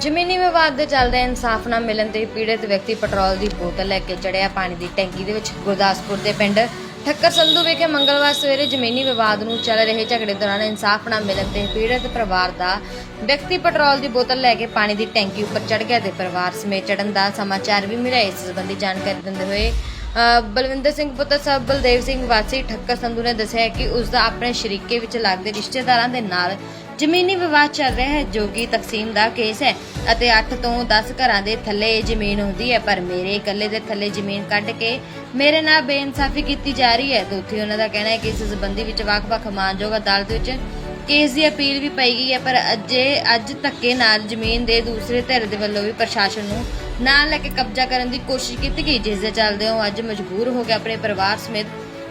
ਜ਼ਮੀਨੀ ਵਿਵਾਦ ਦੇ ਚੱਲਦੇ ਇਨਸਾਫ ਨਾ ਮਿਲਣ ਤੇ ਪੀੜਤ ਵਿਅਕਤੀ ਪੈਟਰੋਲ ਦੀ ਬੋਤਲ ਲੈ ਕੇ ਚੜਿਆ ਪਾਣੀ ਦੀ ਟੈਂਕੀ ਦੇ ਵਿੱਚ। ਗੁਰਦਾਸਪੁਰ ਦੇ ਪਿੰਡ ਠੱਕਰ ਸੰਧੂ ਵਿਖੇ ਮੰਗਲਵਾਰ ਸਵੇਰੇ ਜ਼ਮੀਨੀ ਵਿਵਾਦ ਨੂੰ ਚੱਲ ਰਹੇ ਝਗੜੇ ਦੌਰਾਨ ਇਨਸਾਫ ਨਾ ਮਿਲਣ ਤੇ ਪੀੜਤ ਪਰਿਵਾਰ ਦਾ ਵਿਅਕਤੀ ਪੈਟਰੋਲ ਦੀ ਬੋਤਲ ਲੈ ਕੇ ਪਾਣੀ ਦੀ ਟੈਂਕੀ ਉੱਪਰ ਚੜ ਗਿਆ ਤੇ ਪਰਿਵਾਰ ਸਮੇਤ ਚੜਨ ਦਾ ਸਮਾਚਾਰ ਵੀ ਮਿਲਿਆ। ਇਸ ਸੰਬੰਧੀ ਜਾਣਕਾਰੀ ਦਿੰਦੇ ਹੋਏ ਬਲਵਿੰਦਰ ਸਿੰਘ ਪੁੱਤਰ ਸਾਹਿਬ ਬਲਦੇਵ ਸਿੰਘ ਵਾਸੀ ਠੱਕਰ ਸੰਧੂ ਨੇ ਦੱਸਿਆ ਕਿ ਉਸ ਦਾ ਆਪਣੇ ਸ਼ਰੀਕੇ ਵਿੱਚ ਲੱਗਦੇ ਰਿਸ਼ਤੇਦਾਰਾਂ ਦੇ ਨਾਲ ਜ਼ਮੀਨੀ ਵਿਵਾਦ ਚੱਲ ਰਿਹਾ ਹੈ। ਜੋ ਕਿ ਤਕਸੀਮ ਦਾ ਕੇਸ ਹੈ ਅਤੇ 8 ਤੋਂ 10 ਘਰਾਂ ਦੇ ਥੱਲੇ ਜ਼ਮੀਨ ਹੁੰਦੀ ਹੈ, ਪਰ ਮੇਰੇ ਇਕੱਲੇ ਦੇ ਥੱਲੇ ਜ਼ਮੀਨ ਕੱਢ ਕੇ ਮੇਰੇ ਨਾਲ ਬੇਇਨਸਾਫੀ ਕੀਤੀ ਜਾ ਰਹੀ ਹੈ। ਤੇ ਉੱਥੇ ਉਹਨਾਂ ਦਾ ਕਹਿਣਾ ਹੈ ਕਿ ਇਸ ਸਬੰਧੀ ਵਿੱਚ ਵੱਖ-ਵੱਖ ਮਾਨਯੋਗ ਅਦਾਲਤ ਵਿੱਚ ਕੇਸ ਦੀ ਅਪੀਲ ਵੀ ਪਈ ਗਈ ਹੈ, ਪਰ ਅਜੇ ਅੱਜ ਧੱਕੇ ਨਾਲ ਜ਼ਮੀਨ ਦੇ ਦੂਸਰੇ ਧਿਰ ਦੇ ਵੱਲੋਂ ਵੀ ਪ੍ਰਸ਼ਾਸਨ ਨੂੰ ਨਾਲ ਲੈ ਕੇ ਕਬਜ਼ਾ ਕਰਨ ਦੀ ਕੋਸ਼ਿਸ਼ ਕੀਤੀ ਗਈ, ਜਿਸ ਦੇ ਚੱਲਦੇ ਉਹ ਅੱਜ ਮਜਬੂਰ ਹੋ ਕੇ ਆਪਣੇ ਪਰਿਵਾਰ ਸਮੇਤ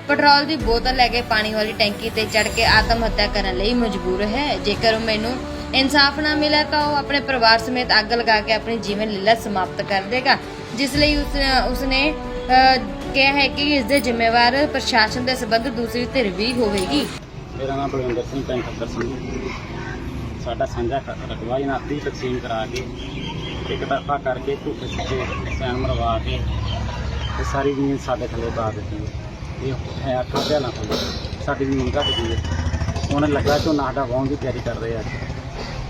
ਪੈਟਰੋਲ ਦੀ ਬੋਤਲ ਲੈ ਕੇ ਪਾਣੀ ਵਾਲੀ ਟੈਂਕੀ ਤੇ ਚੜ ਕੇ ਆਤਮ ਹੱਤਿਆ ਕਰਨ ਲਈ ਮਜਬੂਰ ਹੈ। ਜੇਕਰ ਮੈਨੂੰ ਇਨਸਾਫ ਨਾ ਮਿਲਿਆ ਤਾਂ ਉਹ ਆਪਣੇ ਪਰਿਵਾਰ ਸਮੇਤ ਅੱਗ ਲਗਾ ਕੇ ਆਪਣੀ ਜੀਵਨ ਲੀਲਾ ਸਮਾਪਤ ਕਰ ਦੇਗਾ। ਜਿਸ ਲਈ ਉਸ, ਉਸਨੇ ਕਿਹਾ ਹੈ ਕਿ ਇਸ ਦੇ ਜ਼ਿੰਮੇਵਾਰ ਪ੍ਰਸ਼ਾਸਨ ਦੇ ਸਬੰਧ ਦੂਸਰੀ ਧਿਰ ਵੀ ਹੋਵੇਗੀ। ਮੇਰਾ ਨਾਮ ਬਲਵਿੰਦਰ ਸਿੰਘ, ਪਿੰਡ ਸਿੰਘ ਸਾਡਾ ਸਾਂਝਾ ਖ- ਇਹਨਾਂ ਅੱਧੀ ਤਕਸੀਮ ਕਰਾ ਕੇ ਇੱਕ ਤਰਫਾ ਕਰਕੇ ਝੂਠੇ ਸਿੱਧੇ ਸੈਨ ਮਰਵਾ ਕੇ ਤੇ ਸਾਰੀ ਜ਼ਮੀਨ ਸਾਡੇ ਥੱਲੇ ਪਾ ਦਿੱਤੀ ਇਹ ਹੈ ਅੱਠ ਹਜ਼ਾਰਾਂ ਥੱਲੇ ਸਾਡੀ ਜ਼ਮੀਨ ਘੱਟ ਗਈ ਹੈ। ਹੁਣ ਲੱਗਾ ਝੋਨਾ ਸਾਡਾ ਵਾਹੁਣ ਦੀ ਤਿਆਰੀ ਕਰ ਰਹੇ ਆ।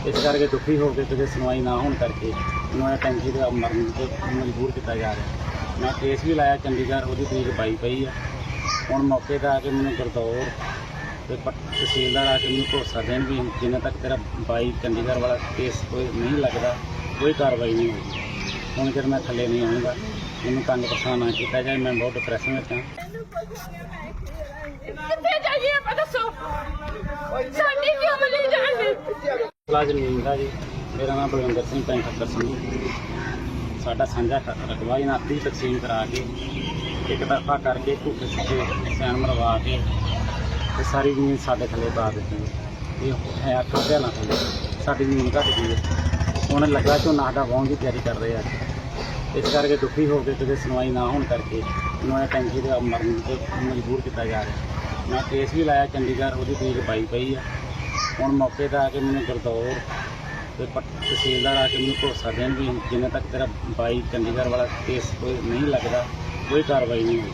ਇਸ ਕਰਕੇ ਦੁਖੀ ਹੋ ਕੇ ਕਿਤੇ ਸੁਣਵਾਈ ਨਾ ਹੋਣ ਕਰਕੇ ਉਹਨਾਂ ਨੇ ਟੈਂਕੀ ਦੇ ਮਰਨ ਤੇ ਮਜਬੂਰ ਕੀਤਾ ਜਾ ਰਿਹਾ। ਮੈਂ ਕੇਸ ਵੀ ਲਾਇਆ, ਚੰਡੀਗੜ੍ਹ ਉਹਦੀ ਤਰੀਕ ਪਾਈ ਪਈ ਆ। ਹੁਣ ਮੌਕੇ ਤੇ ਆ ਕੇ ਮੈਨੂੰ ਗਰਦੌਰ ਤੇ ਤਹਿਸੀਲਦਾਰ ਆ ਕੇ ਮੈਨੂੰ ਭਰੋਸਾ ਦੇਣ ਵੀ ਜਿੰਨਾ ਤੱਕ ਤੇਰਾ ਬਾਈ ਚੰਡੀਗੜ੍ਹ ਵਾਲਾ ਕੇਸ ਕੋਈ ਨਹੀਂ ਲੱਗਦਾ, ਕੋਈ ਕਾਰਵਾਈ ਨਹੀਂ ਹੋਈ। ਹੁਣ ਜਦ ਮੈਂ ਥੱਲੇ ਨਹੀਂ ਆਉਂਗਾ ਮੈਨੂੰ ਤੰਗ ਪਰੇਸ਼ਾਨ ਨਾ ਕੀਤਾ ਜਾਏ ਮੈਂ ਬਹੁਤ ਡਿਪਰੈਸ਼ਨ ਵਿੱਚ ਹਾਂ। ਕਿੱਥੇ ਜਾਈਏ ਆਪਾਂ ਦੱਸੋ? ਸਾਡੀ ਕਿਉਂ ਮਿਲੀ ਜਾਣਗੇ ਲਾ ਜ਼ਮੀਨ ਦਾ ਜੀ। ਮੇਰਾ ਨਾਮ ਬਲਵਿੰਦਰ ਸਿੰਘ ਪਿੰਡ ਖੱਤਰ ਸਿੰਘ। ਸਾਡਾ ਸਾਂਝਾ ਰਕਬਾ ਇਹਨਾਂ ਅੱਧੀ ਤਕਸੀਮ ਕਰਾ ਕੇ ਇੱਕ ਤਰਫਾ ਕਰਕੇ ਝੂਠੇ ਸਿੱਧੇ ਸੈਨ ਮਰਵਾ ਕੇ ਤੇ ਸਾਰੀ ਜ਼ਮੀਨ ਸਾਡੇ ਥੱਲੇ ਪਾ ਦਿੱਤੀ। ਹੈ। ਇਹ ਹੈ ਹਜ਼ਾਰਾਂ ਥੱਲੇ ਸਾਡੀ ਜ਼ਮੀਨ ਘੱਟ ਗਈ ਹੈ। ਹੁਣ ਲੱਗਾ ਝੋਨਾ ਸਾਡਾ ਵਾਹੁਣ ਦੀ ਤਿਆਰੀ ਕਰ ਰਹੇ ਆ। ਇਸ ਕਰਕੇ ਦੁਖੀ ਹੋ ਕੇ ਕਿਤੇ ਸੁਣਵਾਈ ਨਾ ਹੋਣ ਕਰਕੇ ਉਹਨਾਂ ਨੇ ਟੈਂਕੀ ਦੇ ਮਰਨ ਤੇ ਮਜਬੂਰ ਕੀਤਾ ਜਾ ਰਿਹਾ। ਮੈਂ ਕੇਸ ਵੀ ਲਾਇਆ, ਚੰਡੀਗੜ੍ਹ ਉਹਦੀ ਤਰੀਕ ਪਾਈ ਪਈ ਆ। ਹੁਣ ਮੌਕੇ ਤੇ ਆ ਕੇ ਮੈਨੂੰ ਗਰਦੌਰ ਤੇ ਪ- ਤਹਿਸੀਲਦਾਰ ਆ ਕੇ ਮੈਨੂੰ ਭਰੋਸਾ ਦੇਣ ਵੀ ਜਿੰਨਾ ਤੱਕ ਤੇਰਾ ਬਾਈ ਚੰਡੀਗੜ੍ਹ ਵਾਲਾ ਕੇਸ ਕੋਈ ਨਹੀਂ ਲੱਗਦਾ, ਕੋਈ ਕਾਰਵਾਈ ਨਹੀਂ ਹੋਈ।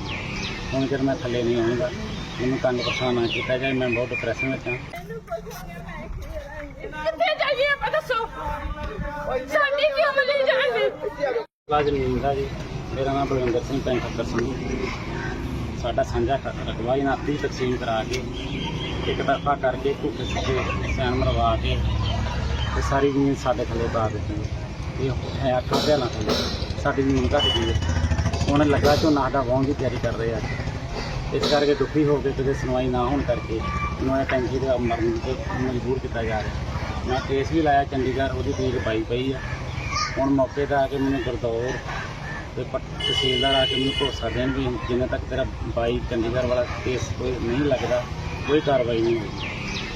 ਹੁਣ ਜਦ ਮੈਂ ਥੱਲੇ ਨਹੀਂ ਆਉਂਗਾ ਮੈਨੂੰ ਤੰਗ ਪਰੇਸ਼ਾਨ ਨਾ ਕੀਤਾ ਜਾਏ, ਮੈਂ ਬਹੁਤ ਡਿਪਰੈਸ਼ਨ ਵਿੱਚ ਹਾਂ। ਜਾਣਗੇ ਲਾ ਜ਼ਮੀਨ ਦਾ ਜੀ। ਮੇਰਾ ਨਾਮ ਬਲਵਿੰਦਰ ਸਿੰਘ, ਪਿੰਡ ਖੱਤਰ ਸਿੰਘ ਸਾਡਾ ਸਾਂਝਾ ਖ- ਰਕਬਾ ਇਹਨਾਂ ਅੱਧੀ ਤਕਸੀਮ ਕਰਾ ਕੇ, ਇੱਕ ਤਰਫਾ ਕਰਕੇ ਝੂਠੇ ਸਿੱਧੇ ਸੈਨ ਮਰਵਾ ਕੇ ਤੇ ਸਾਰੀ ਜ਼ਮੀਨ ਸਾਡੇ ਥੱਲੇ ਪਾ ਦਿੱਤੀ। ਹੈ। ਇਹ ਹੈ ਅੱਠ ਹਜ਼ਾਰਾਂ ਥੱਲੇ। ਸਾਡੀ ਜ਼ਮੀਨ ਘੱਟ ਗਈ ਹੈ। ਹੁਣ ਲੱਗਾ ਝੋਨਾ ਸਾਡਾ ਵਾਹੁਣ ਦੀ ਤਿਆਰੀ ਕਰ ਰਹੇ ਆ। ਇਸ ਕਰਕੇ ਦੁਖੀ ਹੋ ਕੇ ਕਿਤੇ ਸੁਣਵਾਈ ਨਾ ਹੋਣ ਕਰਕੇ ਉਹਨਾਂ ਨੇ ਟੈਂਕੀ ਦੇ ਮਰਨ ਤੇ ਮਜਬੂਰ ਕੀਤਾ ਜਾ ਰਿਹਾ। ਮੈਂ ਕੇਸ ਵੀ ਲਾਇਆ, ਚੰਡੀਗੜ੍ਹ ਉਹਦੀ ਤਰੀਕ ਪਾਈ ਪਈ ਆ। ਹੁਣ ਮੌਕੇ ਤੇ ਆ ਕੇ ਮੈਨੂੰ ਗਰਦੌਰ ਤੇ ਪ- ਤਹਿਸੀਲਦਾਰ ਆ ਕੇ ਮੈਨੂੰ ਭਰੋਸਾ ਦੇਣ ਵੀ ਜਿੰਨਾ ਤੱਕ ਤੇਰਾ ਬਾਈ ਚੰਡੀਗੜ੍ਹ ਵਾਲਾ ਕੇਸ ਕੋਈ ਨਹੀਂ ਲੱਗਦਾ ਕੋਈ ਕਾਰਵਾਈ ਨਹੀਂ ਹੋਈ।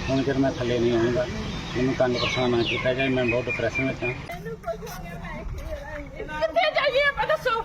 ਹੁਣ ਜਦ ਮੈਂ ਥੱਲੇ ਨਹੀਂ ਆਉਂਗਾ ਮੈਨੂੰ ਤੰਗ ਪਰੇਸ਼ਾਨ ਨਾ ਕੀਤਾ ਜਾਏ ਮੈਂ ਬਹੁਤ ਡਿਪਰੈਸ਼ਨ ਵਿੱਚ ਹਾਂ ਕਿੱਥੇ ਜਾਈਏ ਆਪਾਂ ਦੱਸੋ।